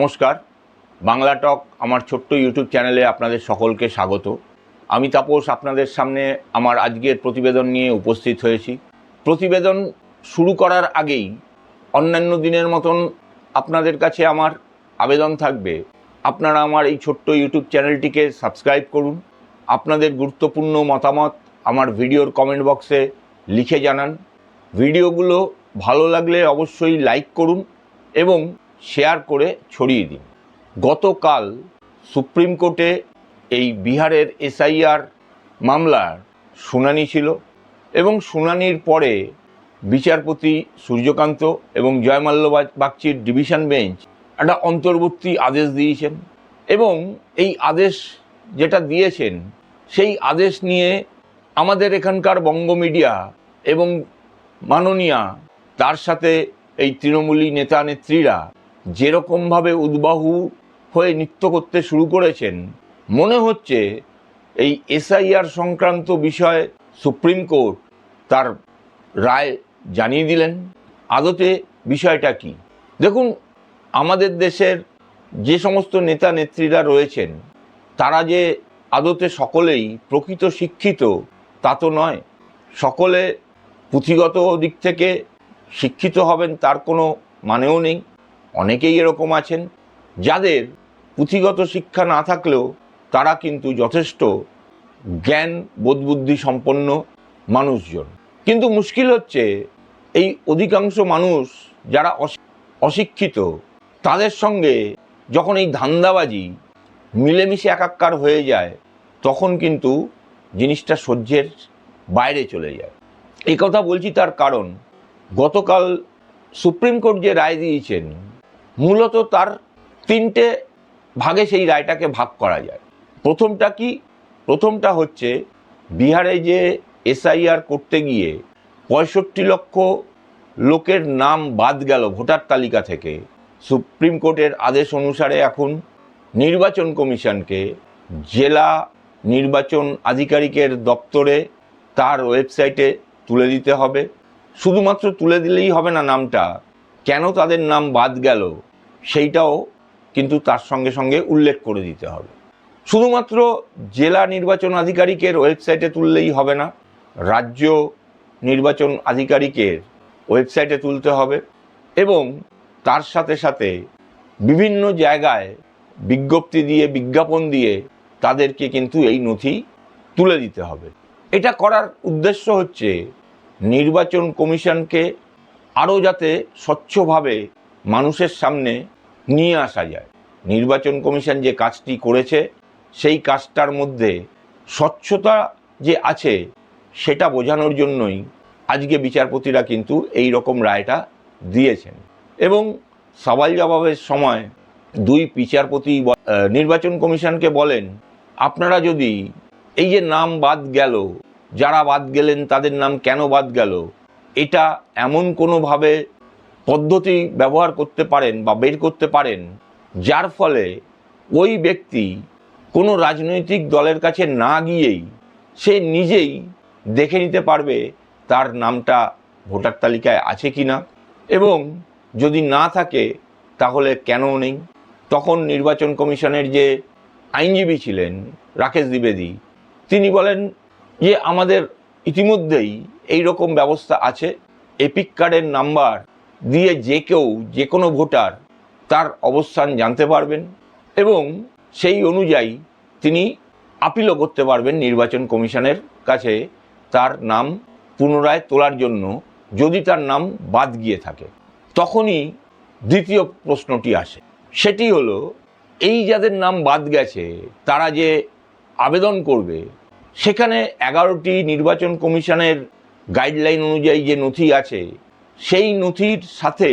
নমস্কার। বাংলা টক আমার ছোট্ট ইউটিউব চ্যানেলে আপনাদের সকলকে স্বাগত। আমি তাপস, আপনাদের সামনে আমার আজকের প্রতিবেদন নিয়ে উপস্থিত হয়েছি। প্রতিবেদন শুরু করার আগেই অন্যান্য দিনের মতন আপনাদের কাছে আমার আবেদন থাকবে। আপনারা আমার এই ছোট্ট ইউটিউব চ্যানেলটিকে সাবস্ক্রাইব করুন। আপনাদের গুরুত্বপূর্ণ মতামত আমার ভিডিওর কমেন্ট বক্সে লিখে জানান। ভিডিওগুলো ভালো লাগলে অবশ্যই লাইক করুন এবং শেয়ার করে ছড়িয়ে দিন। গতকাল সুপ্রিম কোর্টে এই বিহারের এসআইআর মামলার শুনানি ছিল এবং শুনানির পরে বিচারপতি সূর্যকান্ত এবং জয়মাল্য বাগচির ডিভিশন বেঞ্চ একটা অন্তর্বর্তী আদেশ দিয়েছেন এবং এই আদেশ যেটা দিয়েছেন, সেই আদেশ নিয়ে আমাদের এখানকার বঙ্গ মিডিয়া এবং মাননীয়া, তার সাথে এই তৃণমূলী নেতা নেত্রীরা যেরকমভাবে উদ্বাহু হয়ে নৃত্য করতে শুরু করেছেন, মনে হচ্ছে এই এসআইআর সংক্রান্ত বিষয়ে সুপ্রিম কোর্ট তার রায় জানিয়ে দিলেন। আদতে বিষয়টা কি? দেখুন, আমাদের দেশের যে সমস্ত নেতা নেত্রীরা রয়েছেন, তারা যে আদতে সকলেই প্রকৃত শিক্ষিত, তা তো নয়। সকলে পুঁথিগত দিক থেকে শিক্ষিত হবেন তার কোনো মানেও নেই। অনেকেই এরকম আছেন যাদের পুঁথিগত শিক্ষা না থাকলেও তারা কিন্তু যথেষ্ট জ্ঞান, বোধবুদ্ধি সম্পন্ন মানুষজন। কিন্তু মুশকিল হচ্ছে এই অধিকাংশ মানুষ যারা অশি- অশিক্ষিত, তাদের সঙ্গে যখন এই ধান্দাবাজি মিলেমিশে একাকার হয়ে যায়, তখন কিন্তু জিনিসটা সহ্যের বাইরে চলে যায়। এই কথা বলছি তার কারণ, গতকাল সুপ্রিম কোর্ট যে রায় দিয়েছেন মূলত তার তিনটে ভাগে সেই রায়টাকে ভাগ করা যায়। প্রথমটা কি? প্রথমটা হচ্ছে বিহারে যে এসআইআর করতে গিয়ে পঁয়ষট্টি লক্ষ লোকের নাম বাদ গেল ভোটার তালিকা থেকে, সুপ্রিম কোর্টের আদেশ অনুসারে এখন নির্বাচন কমিশনকে জেলা নির্বাচন আধিকারিকের দপ্তরে তার ওয়েবসাইটে তুলে দিতে হবে। শুধুমাত্র তুলে দিলেই হবে না নামটা। কেন তাদের নাম বাদ গেল? সেইটাও কিন্তু তার সঙ্গে সঙ্গে উল্লেখ করে দিতে হবে। শুধুমাত্র জেলা নির্বাচন আধিকারিকের ওয়েবসাইটে তুললেই হবে না, রাজ্য নির্বাচন আধিকারিকের ওয়েবসাইটে তুলতে হবে এবং তার সাথে সাথে বিভিন্ন জায়গায় বিজ্ঞপ্তি দিয়ে, বিজ্ঞাপন দিয়ে তাদেরকে কিন্তু এই নথি তুলে দিতে হবে। এটা করার উদ্দেশ্য হচ্ছে নির্বাচন কমিশনকে আরও যাতে স্বচ্ছভাবে মানুষের সামনে নিয়ে আসা যায়। নির্বাচন কমিশন যে কাজটি করেছে, সেই কাজটার মধ্যে স্বচ্ছতা যে আছে, সেটা বোঝানোর জন্যই আজকে বিচারপতিরা কিন্তু এই রকম রায়টা দিয়েছেন। এবং সওয়াল জবাবের সময় দুই বিচারপতি নির্বাচন কমিশনকে বলেন, আপনারা যদি এই যে নাম বাদ গেল, যারা বাদ গেলেন তাদের নাম কেন বাদ গেল? এটা এমন কোনোভাবে পদ্ধতি ব্যবহার করতে পারেন বা বের করতে পারেন, যার ফলে ওই ব্যক্তি কোনো রাজনৈতিক দলের কাছে না গিয়েই সে নিজেই দেখে নিতে পারবে তার নামটা ভোটার তালিকায় আছে কি না। এবং যদি না থাকে, তাহলে কেন নেই। তখন নির্বাচন কমিশনের যে আইনজীবী ছিলেন রাকেশ দ্বিবেদী, তিনি বলেন যে, আমাদের ইতিমধ্যেই এই রকম ব্যবস্থা আছে। এপিক কার্ডের নাম্বার দিয়ে যে কেউ, যে কোনো ভোটার তার অবস্থান জানতে পারবেন এবং সেই অনুযায়ী তিনি আপিলও করতে পারবেন নির্বাচন কমিশনের কাছে তার নাম পুনরায় তোলার জন্য যদি তার নাম বাদ গিয়ে থাকে। তখনই দ্বিতীয় প্রশ্নটি আসে। সেটি হলো, এই যাদের নাম বাদ গেছে, তারা যে আবেদন করবে, সেখানে এগারোটি নির্বাচন কমিশনের গাইডলাইন অনুযায়ী যে নথি আছে সেই নথির সাথে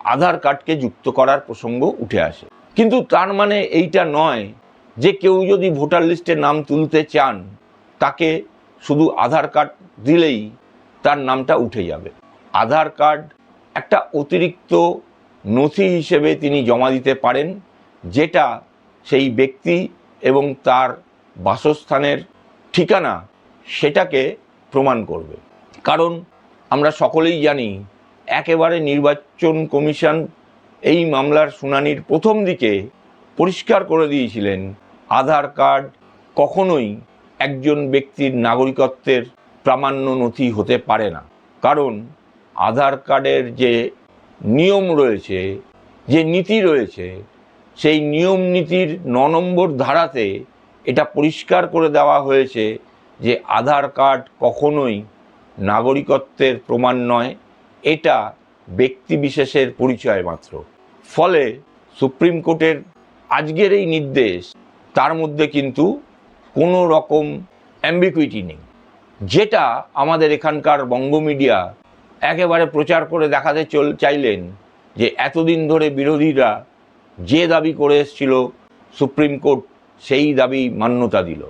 আধার কার্ডকে যুক্ত করার প্রসঙ্গ উঠে আসে। কিন্তু তার মানে এইটা নয় যে কেউ যদি ভোটার লিস্টে নাম তুলতে চান, তাকে শুধু আধার কার্ড দিলেই তার নামটা উঠে যাবে। আধার কার্ড একটা অতিরিক্ত নথি হিসেবে তিনি জমা দিতে পারেন, যেটা সেই ব্যক্তি এবং তার বাসস্থানের ঠিকানা সেটাকে প্রমাণ করবে। কারণ আমরা সকলেই জানি একেবারে নির্বাচন কমিশন এই মামলার শুনানির প্রথম দিকে পরিষ্কার করে দিয়েছিলেন আধার কার্ড কখনোই একজন ব্যক্তির নাগরিকত্বের প্রামাণ্য নথি হতে পারে না। কারণ আধার কার্ডের যে নিয়ম রয়েছে, যে নীতি রয়েছে, সেই নিয়ম নীতির ন নম্বর ধারাতে এটা পরিষ্কার করে দেওয়া হয়েছে যে আধার কার্ড কখনোই নাগরিকত্বের প্রমাণ নয়, এটা ব্যক্তি বিশেষের পরিচয় মাত্র। ফলে সুপ্রিম কোর্টের আজকের এই নির্দেশ, তার মধ্যে কিন্তু কোনো রকম অ্যাম্বিকুইটি নেই। যেটা আমাদের এখানকার বঙ্গ মিডিয়া একেবারে প্রচার করে দেখাতে চল, চাইলেন যে এতদিন ধরে বিরোধীরা যে দাবি করে এসেছিল, সুপ্রিম কোর্ট সেই দাবি মান্যতা দিল।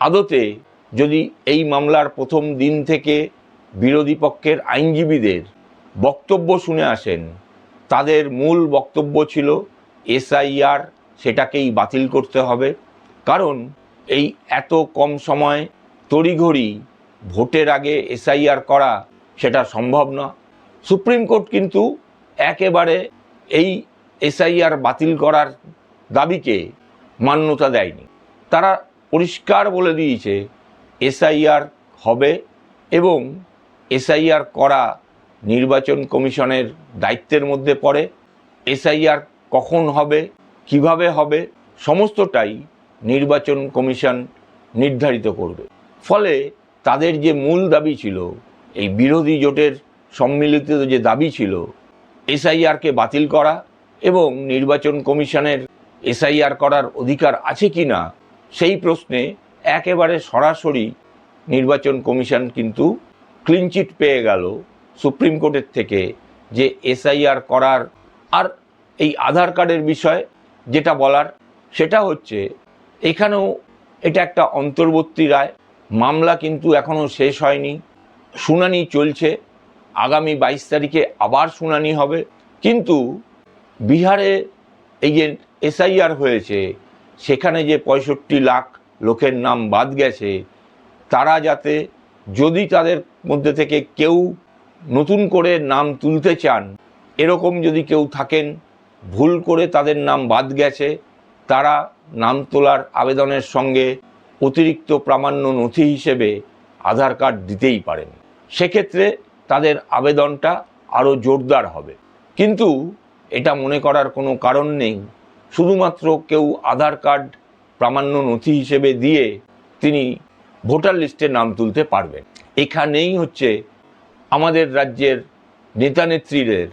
আদতে যদি এই মামলার প্রথম দিন থেকে বিরোধী পক্ষের আইনজীবীদের বক্তব্য শুনে আসেন। তাদের মূল বক্তব্য ছিল, এসআইআর সেটাকেই বাতিল করতে হবে। কারণ এই এত কম সময় তড়িঘড়ি ভোটের আগে এসআইআর করা সেটা সম্ভব না। সুপ্রিম কোর্ট কিন্তু একেবারে এই এসআইআর বাতিল করার দাবিকে মান্যতা দেয়নি। তারা পরিষ্কার বলে দিয়েছে, এসআইআর হবে এবং এসআইআর করা নির্বাচন কমিশনের দায়িত্বের মধ্যে পড়ে। এসআইআর কখন হবে, কীভাবে হবে, সমস্তটাই নির্বাচন কমিশন নির্ধারিত করবে। ফলে তাদের যে মূল দাবি ছিল, এই বিরোধী জোটের সম্মিলিত যে দাবি ছিল, এসআইআরকে বাতিল করা এবং নির্বাচন কমিশনের এসআইআর করার অধিকার আছে কি না, সেই প্রশ্নে একেবারে সরাসরি নির্বাচন কমিশন কিন্তু ক্লিনচিট পেয়ে গেল সুপ্রিম কোর্টের থেকে যে এসআইআর করার আর এই আধার কার্ডের বিষয়ে যেটা বলার, সেটা হচ্ছে এখানেও এটা একটা অন্তর্বর্তী রায়। মামলা কিন্তু এখনও শেষ হয়নি। শুনানি চলছে। আগামী বাইশ তারিখে আবার শুনানি হবে। কিন্তু বিহারে এই যে এসআইআর হয়েছে, সেখানে যে পঁয়ষট্টি লাখ লোকের নাম বাদ গেছে, তারা যাতে যদি তাদের মধ্যে থেকে কেউ নতুন করে নাম তুলতে চান, এরকম যদি কেউ থাকেন, ভুল করে তাদের নাম বাদ গেছে, তারা নাম তোলার আবেদনের সঙ্গে অতিরিক্ত প্রামাণ্য নথি হিসেবে আধার কার্ড দিতেই পারেন। সেক্ষেত্রে তাদের আবেদনটা আরও জোরদার হবে। কিন্তু এটা মনে করার কোনো কারণ নেই। শুধুমাত্র কেউ আধার কার্ড প্রামাণ্য নথি হিসেবে দিয়ে তিনি ভোটার লিস্টে নাম তুলতে পারবেন এখানেই হচ্ছে আমাদের রাজ্যের নেতানেত্রীদের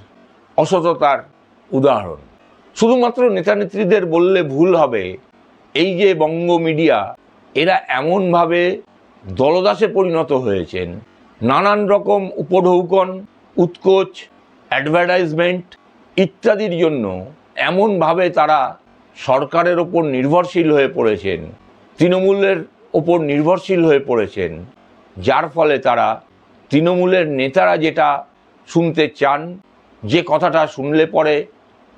অসততার উদাহরণ। শুধুমাত্র নেতানেত্রীদের বললে ভুল হবে, এই যে বঙ্গ মিডিয়া, এরা এমনভাবে দলদাসে পরিণত হয়েছেন। নানান রকম উপঢৌকন, উৎকোচ, অ্যাডভার্টাইজমেন্ট ইত্যাদির জন্য এমনভাবে তারা সরকারের ওপর নির্ভরশীল হয়ে পড়েছেন। তৃণমূলের ওপর নির্ভরশীল হয়ে পড়েছেন, যার ফলে তারা তৃণমূলের নেতারা যেটা শুনতে চান, যে কথাটা শুনলে পরে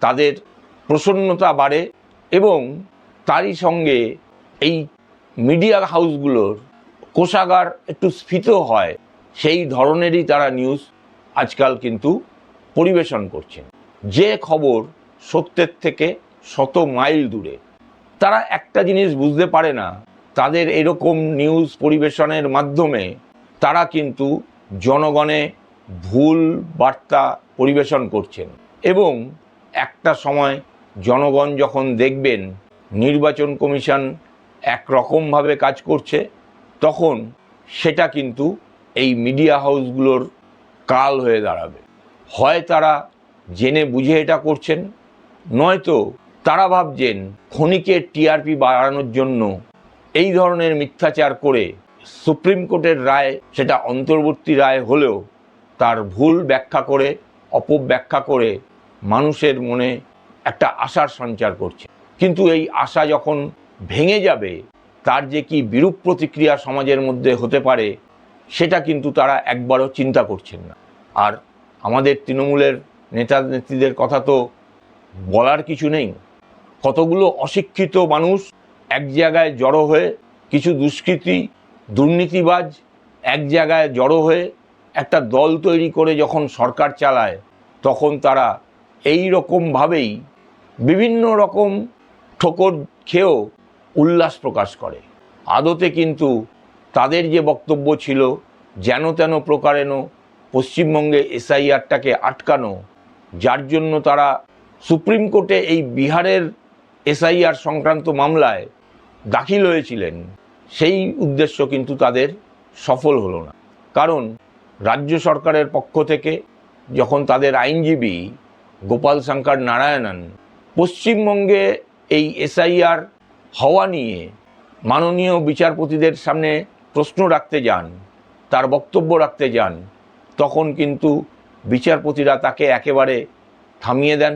তাদের প্রসন্নতা বাড়ে এবং তারই সঙ্গে এই মিডিয়া হাউসগুলোর কোষাগার একটু স্ফীত হয়, সেই ধরনেরই তারা নিউজ আজকাল কিন্তু পরিবেশন করছেন। যে খবর সত্যের থেকে শত মাইল দূরে। তারা একটা জিনিস বুঝতে পারে না তাদের এরকম নিউজ পরিবেশনের মাধ্যমে তারা কিন্তু জনগণে ভুল বার্তা পরিবেশন করছেন। এবং একটা সময় জনগণ যখন দেখবেন নির্বাচন কমিশন একরকমভাবে কাজ করছে, তখন সেটা কিন্তু এই মিডিয়া হাউসগুলোর কাল হয়ে দাঁড়াবে। হয় তারা জেনে বুঝে এটা করছেন, নয়তো তারা ভাবছেন ক্ষণিকের টিআরপি বাড়ানোর জন্য এই ধরনের মিথ্যাচার করে সুপ্রিম কোর্টের রায়, সেটা অন্তর্বর্তী রায় হলেও তার ভুল ব্যাখ্যা করে অপব্যাখ্যা করে মানুষের মনে একটা আশার সঞ্চার করছে। কিন্তু এই আশা যখন ভেঙে যাবে, তার যে কি বিরূপ প্রতিক্রিয়া সমাজের মধ্যে হতে পারে, সেটা কিন্তু তারা একবারও চিন্তা করছেন না। আর আমাদের তৃণমূলের নেতা নেত্রীদের কথা তো বলার কিছু নেই। কতগুলো অশিক্ষিত মানুষ এক জায়গায় জড়ো হয়ে কিছু দুষ্কৃতী, দুর্নীতিবাজ এক জায়গায় জড়ো হয়ে একটা দল তৈরি করে যখন সরকার চালায়, তখন তারা এই রকমভাবেই বিভিন্ন রকম ঠোকর খেয়েও উল্লাস প্রকাশ করে। আদতে কিন্তু তাদের যে বক্তব্য ছিল, যেন তেন প্রকারেণ পশ্চিমবঙ্গে এসআইআরটাকে আটকানো, যার জন্য তারা সুপ্রিম কোর্টে এই বিহারের এসআইআর সংক্রান্ত মামলায় দাখিল হয়েছিলেন, সেই উদ্দেশ্য কিন্তু তাদের সফল হলো না। কারণ রাজ্য সরকারের পক্ষ থেকে যখন তাদের আইনজীবী গোপাল শঙ্কর নারায়ণন পশ্চিমবঙ্গে এই এসআইআর হওয়া নিয়ে মাননীয় বিচারপতিদের সামনে প্রশ্ন রাখতে যান, তার বক্তব্য রাখতে যান, তখন কিন্তু বিচারপতিরা তাকে একেবারে থামিয়ে দেন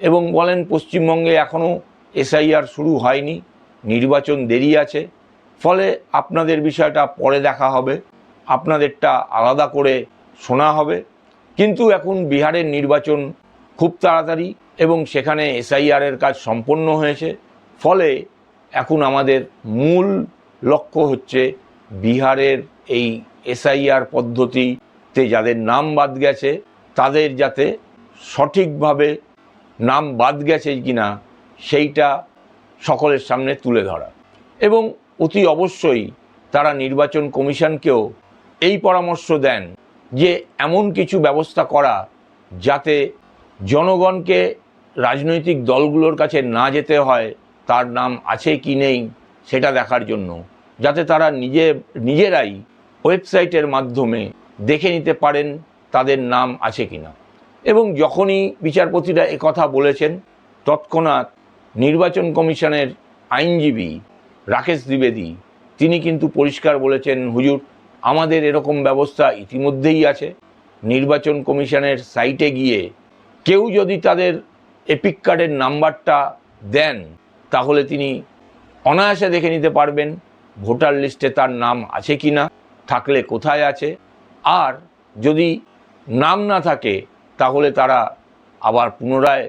এবং বলেন, পশ্চিমবঙ্গে এখনও এসআইআর শুরু হয়নি, নির্বাচন দেরি আছে, ফলে আপনাদের বিষয়টা পরে দেখা হবে, আপনাদেরটা আলাদা করে শোনা হবে। কিন্তু এখন বিহারের নির্বাচন খুব তাড়াতাড়ি এবং সেখানে এসআইআরের কাজ সম্পন্ন হয়েছে, ফলে এখন আমাদের মূল লক্ষ্য হচ্ছে বিহারের এই এসআইআর পদ্ধতিতে যাদের নাম বাদ গেছে, তাদের যাতে সঠিকভাবে নাম বাদ গেছে কিনা সেইটা সকলের সামনে তুলে ধরা। এবং অতি অবশ্যই তারা নির্বাচন কমিশনকেও এই পরামর্শ দেন যে এমন কিছু ব্যবস্থা করা যাতে জনগণকে রাজনৈতিক দলগুলোর কাছে না যেতে হয়, তার নাম আছে কি নেই সেটা দেখার জন্য। যাতে তারা নিজে, নিজেরাই ওয়েবসাইটের মাধ্যমে দেখে নিতে পারেন তাদের নাম আছে কি না এবং যখনই বিচারপতিরা কথা বলেছেন, তৎক্ষণাৎ নির্বাচন কমিশনের আইনজীবী রাকেশ দ্বিবেদী, তিনি কিন্তু পরিষ্কার বলেছেন, হুজুর, আমাদের এরকম ব্যবস্থা ইতিমধ্যেই আছে। নির্বাচন কমিশনের সাইটে গিয়ে কেউ যদি তাদের এপিক কার্ডের নাম্বারটা দেন, তাহলে তিনি অনায়াসে দেখে নিতে পারবেন ভোটার লিস্টে তার নাম আছে কি না, থাকলে কোথায় আছে। আর যদি নাম না থাকে, তাহলে তারা আবার পুনরায়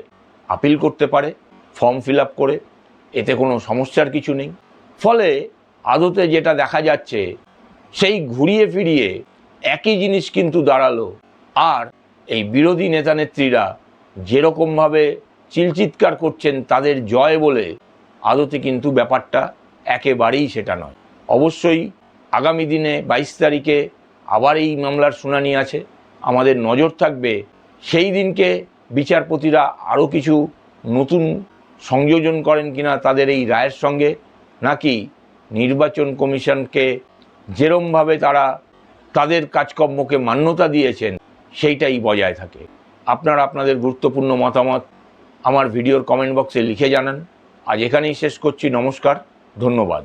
আপিল করতে পারে। ফর্ম ফিল আপ করে, এতে কোনো সমস্যার কিছু নেই। ফলে আদতে যেটা দেখা যাচ্ছে, সেই ঘুরিয়ে ফিরিয়ে একই জিনিস কিন্তু দাঁড়াল। আর এই বিরোধী নেতানেত্রীরা যেরকমভাবে চিলচিৎকার করছেন তাদের জয় বলে, আদতে কিন্তু ব্যাপারটা একেবারেই সেটা নয়। অবশ্যই আগামী দিনে বাইশ তারিখে আবার এই মামলার শুনানি আছে। আমাদের নজর থাকবে, সেই দিনকে বিচারপতিরা আরও কিছু নতুন সংযোজন করেন কিনা তাদের এই রায়ের সঙ্গে, নাকি নির্বাচন কমিশনকে যেরমভাবে তারা তাদের কাজকর্মকে মান্যতা দিয়েছেন, সেইটাই বজায় থাকে। আপনারা আপনাদের গুরুত্বপূর্ণ মতামত আমার ভিডিওর কমেন্ট বক্সে লিখে জানান। আজ এখানেই শেষ করছি, নমস্কার, ধন্যবাদ।